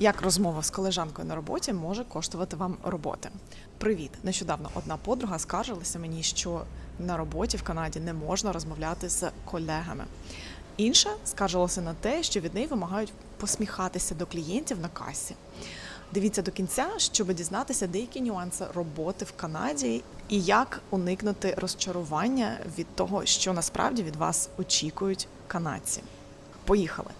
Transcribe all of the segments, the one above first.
Як розмова з колежанкою на роботі може коштувати вам роботи? Привіт! Нещодавно одна подруга скаржилася мені, що на роботі в Канаді не можна розмовляти з колегами. Інша скаржилася на те, що від неї вимагають посміхатися до клієнтів на касі. Дивіться до кінця, щоб дізнатися деякі нюанси роботи в Канаді і як уникнути розчарування від того, що насправді від вас очікують канадці. Поїхали.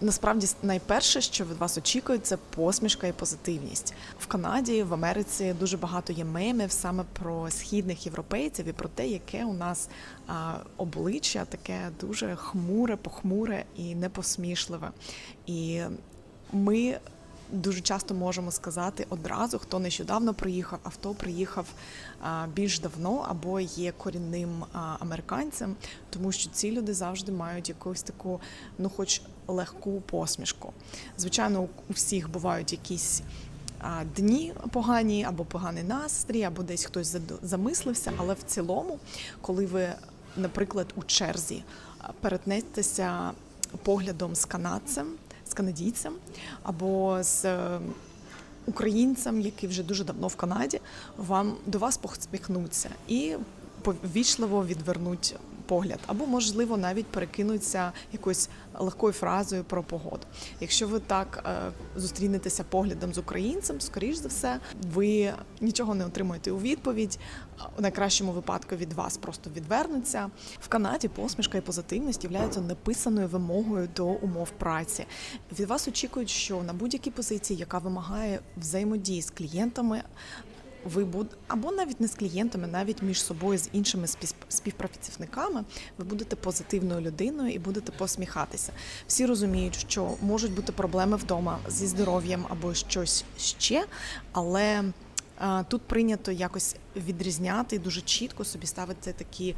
Насправді, найперше, що від вас очікують, це посмішка і позитивність. В Канаді, в Америці дуже багато є мемів саме про східних європейців і про те, яке у нас обличчя таке дуже хмуре, похмуре і непосмішливе. І ми дуже часто можемо сказати одразу, хто нещодавно приїхав, а хто приїхав більш давно або є корінним американцем, тому що ці люди завжди мають якусь таку, ну, хоч легку посмішку. Звичайно, у- всіх бувають якісь. Дні погані або поганий настрій, або десь хтось замислився. Але в цілому, коли ви, наприклад, у черзі перетнетеся поглядом з канадцем, канадійцем або з е, українцем, який вже дуже давно в Канаді, вам до вас посміхнуться і повічливо відвернуть погляд, або можливо навіть перекинуться якоюсь легкою фразою про погоду. Якщо ви так е, зустрінетеся поглядом з українцем, скоріш за все, ви нічого не отримуєте у відповідь. У найкращому випадку від вас просто відвернуться. В Канаді посмішка і позитивність являються неписаною вимогою до умов праці. Від вас очікують, що на будь-якій позиції, яка вимагає взаємодії з клієнтами, ви буд... або навіть не з клієнтами, навіть між собою з іншими спів- співпрацівниками, ви будете позитивною людиною і будете посміхатися. Всі розуміють, що можуть бути проблеми вдома зі здоров'ям або щось ще, але Тут прийнято якось відрізняти дуже чітко собі ставити такі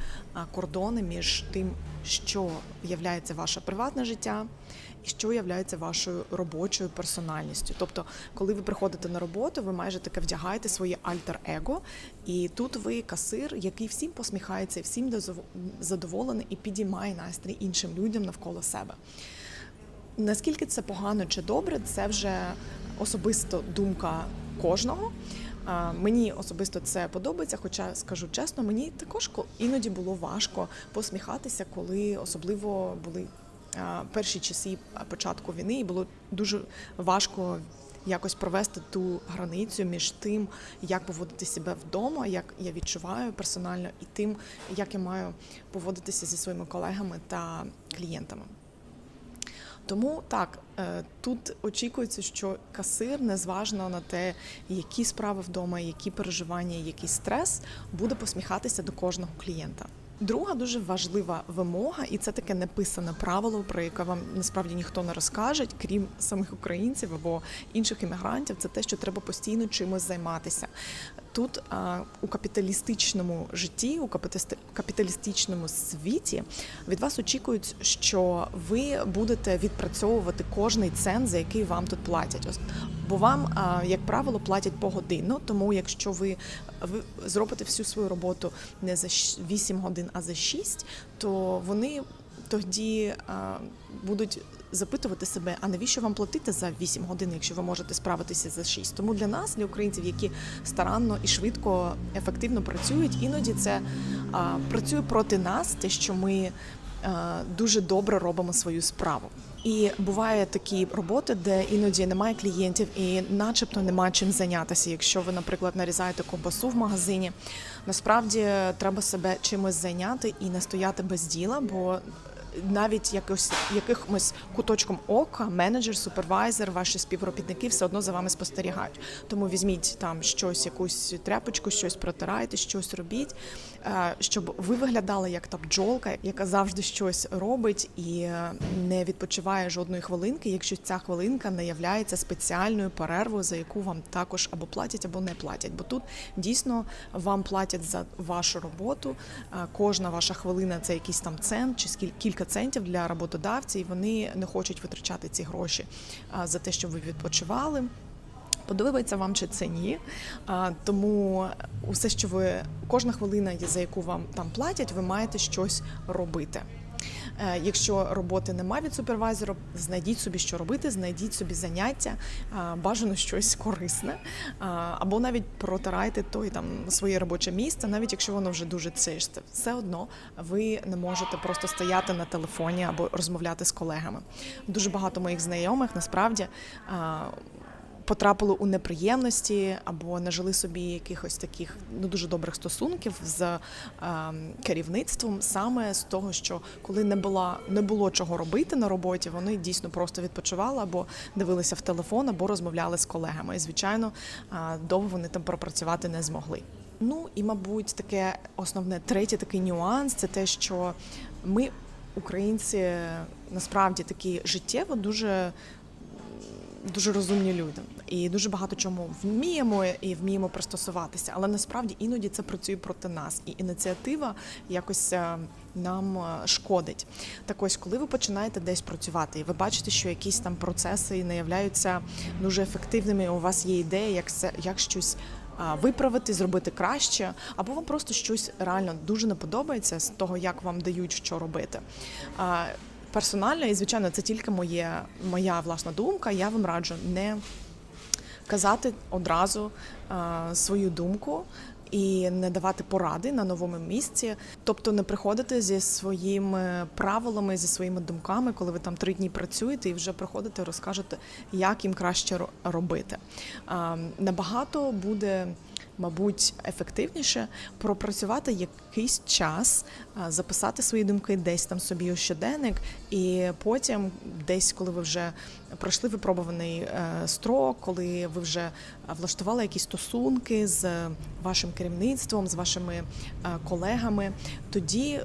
кордони між тим, що є ваше приватне життя, і що є вашою робочою персональністю. Тобто, коли ви приходите на роботу, ви майже таке вдягаєте своє альтер-его, і тут ви касир, який всім посміхається, всім задоволений і підіймає настрій іншим людям навколо себе. Наскільки це погано чи добре, це вже особисто думка кожного. Мені особисто це подобається, хоча скажу чесно, мені також ко- іноді було важко посміхатися, коли особливо були перші часи початку війни, і було дуже важко якось провести ту границю між тим, як поводити себе вдома, як я відчуваю персонально, і тим, як я маю поводитися зі своїми колегами та клієнтами. Тому так, е, тут очікується, що касир, незважно на те, які справи вдома, які переживання, який стрес, буде посміхатися до кожного клієнта. Друга дуже важлива вимога, і це таке неписане правило, про яке вам насправді ніхто не розкаже, крім самих українців або інших іммігрантів. Це те, що треба постійно чимось займатися. Тут у капіталістичному житті, у капіталісти- капіталістичному світі від вас очікують, що ви будете відпрацьовувати кожний цент, за який вам тут платять. Бо вам, як правило, платять погодинно, тому якщо ви, ви зробите всю свою роботу не за щ- 8 годин, а за 6, то вони тоді будуть запитувати себе, а навіщо вам платити за 8 годин, якщо ви можете справитися за 6? Тому для нас, для українців, які старанно і швидко, ефективно працюють, іноді це працює проти нас, те, що ми дуже добре робимо свою справу. І буває такі роботи, де іноді немає клієнтів і, начебто, немає чим зайнятися. Якщо ви, наприклад, нарізаєте ковбасу в магазині, насправді треба себе чимось зайняти і не стояти без діла, бо навіть якось якимось куточком ока, менеджер, супервайзер, ваші співробітники все одно за вами спостерігають. Тому візьміть там щось, якусь тряпочку, щось протирайте, щось робіть, е, щоб ви виглядали як та бджолка, яка завжди щось робить і не відпочиває жодної хвилинки, якщо ця хвилинка не являється спеціальною перервою, за яку вам також або платять, або не платять. Бо тут дійсно вам платять за вашу роботу. Е, Кожна ваша хвилина це якийсь там цент чи скіль- кілька центів для роботодавців, і вони не хочуть витрачати ці гроші за те, щоб ви відпочивали. Подобається вам чи це ні. А, тому усе, що ви кожна хвилина, за яку вам там платять, ви маєте щось робити. Е, Якщо роботи немає від супервайзера, знайдіть собі, що робити, знайдіть собі заняття, бажано щось корисне, або навіть протирайте той там своє робоче місце, навіть якщо воно вже дуже циште. Все одно ви не можете просто стояти на телефоні або розмовляти з колегами. Дуже багато моїх знайомих насправді. Потрапили у неприємності або нажили собі якихось таких не дуже добрих стосунків з е, керівництвом, саме з того, що коли не була не було чого робити на роботі, вони дійсно просто відпочивали або дивилися в телефон, або розмовляли з колегами. І звичайно, е, довго вони там пропрацювати не змогли. Ну і мабуть, таке основне третє такий нюанс це те, що ми, українці, насправді такі життєво дуже дуже розумні люди і дуже багато чому вміємо і вміємо пристосуватися. Але насправді іноді це працює проти нас, і ініціатива якось е, нам е, шкодить. Так ось, коли ви починаєте десь працювати, і ви бачите, що якісь там процеси не являються дуже ефективними. У вас є ідея, як це як щось. Виправити, зробити краще, або вам просто щось реально дуже не подобається з того, як вам дають що робити. Персонально, і звичайно, це тільки моє, моя власна думка. Я вам раджу не казати одразу а, свою думку і не давати поради на новому місці, тобто не приходити зі своїми правилами, зі своїми думками, коли ви там три дні працюєте, і вже приходите, розкажете, як їм краще робити. Набагато буде. Мабуть, ефективніше пропрацювати якийсь час, записати свої думки десь там собі у щоденник, і потім, десь, коли ви вже пройшли випробуваний е, строк, коли ви вже влаштували якісь стосунки з вашим керівництвом, з вашими е, колегами, тоді.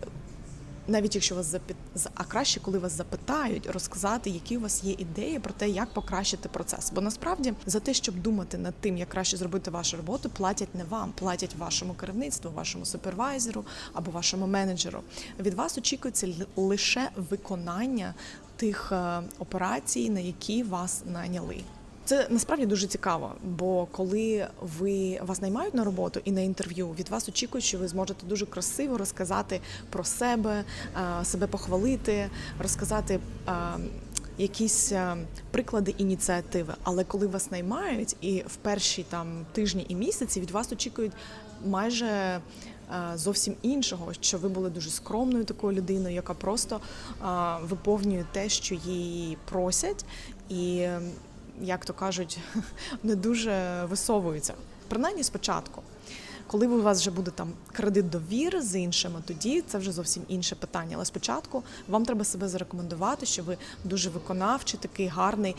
Навіть якщо вас запит... а краще, коли вас запитають, розказати, які у вас є ідеї про те, як покращити процес. Бо насправді за те, щоб думати над тим, як краще зробити вашу роботу, платять не вам, платять вашому керівництву, вашому супервайзеру або вашому менеджеру. Від вас очікується лише виконання тих е, операцій, на які вас наняли. Це насправді дуже цікаво, бо коли ви вас наймають на роботу і на інтерв'ю, від вас очікують, що ви зможете дуже красиво розказати про себе, е, себе похвалити, розказати. е, Якісь е, приклади ініціативи, але коли вас наймають, і в перші там тижні і місяці від вас очікують майже зовсім іншого, що ви були дуже скромною такою людиною, яка просто виповнює те, що її просять, і як то кажуть, не дуже висовуються. Принаймні спочатку. Коли у вас вже буде там кредит довіри з іншими, тоді це вже зовсім інше питання. Але спочатку вам треба себе зарекомендувати, що ви дуже виконавчий, такий гарний,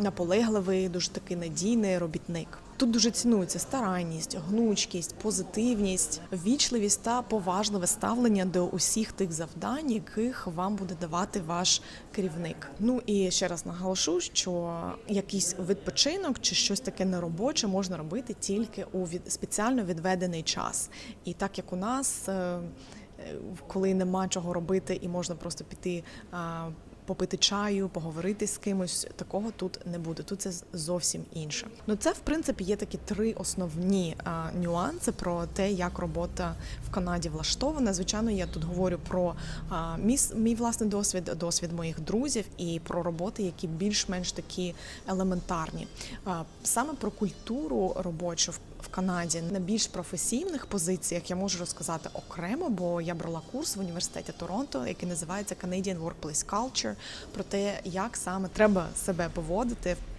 наполегливий, дуже такий надійний робітник. Тут дуже цінується старанність, гнучкість, позитивність, ввічливість та поважливе ставлення до усіх тих завдань, яких вам буде давати ваш керівник. Ну і ще раз наголошу, що якийсь відпочинок чи щось таке неробоче можна робити тільки у від спеціально відведений час. І так як у нас, е, е, коли нема чого робити, і можна просто піти. Попити чаю, поговорити з кимось, такого тут не буде. Тут це зовсім інше. Ну це в принципі є такі три основні а, нюанси про те, як робота в Канаді влаштована. Звичайно, я тут говорю про а, мій, мій власний досвід, досвід моїх друзів і про роботи, які більш-менш такі елементарні. А, саме про культуру робочу в в Канаді на більш професійних позиціях я можу розказати окремо, бо я брала курс в університеті Торонто, який називається Canadian Workplace Culture, про те, як саме треба себе поводити в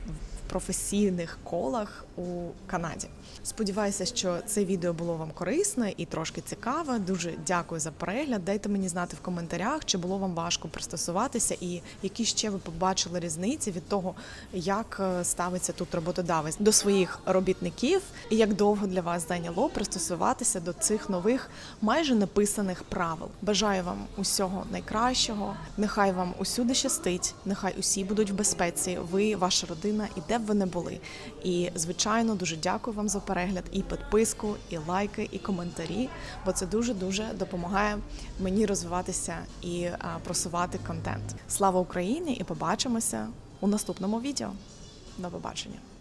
професійних колах у Канаді. Сподіваюся, що це відео було вам корисне і трошки цікаве. Дуже дякую за перегляд. Дайте мені знати в коментарях, чи було вам важко пристосуватися, і які ще ви побачили різниці від того, як е, ставиться тут роботодавець до своїх робітників, і як довго для вас зайняло пристосуватися до цих нових майже написаних правил. Бажаю вам усього найкращого. Нехай вам усюди щастить, нехай усі будуть в безпеці. Ви, ваша родина, і де б ви не були. І звичайно, дуже дякую вам за перегляд і підписку, і лайки, і коментарі, бо це дуже дуже допомагає мені розвиватися і просувати контент. Слава Україні! І побачимося у наступному відео. До побачення.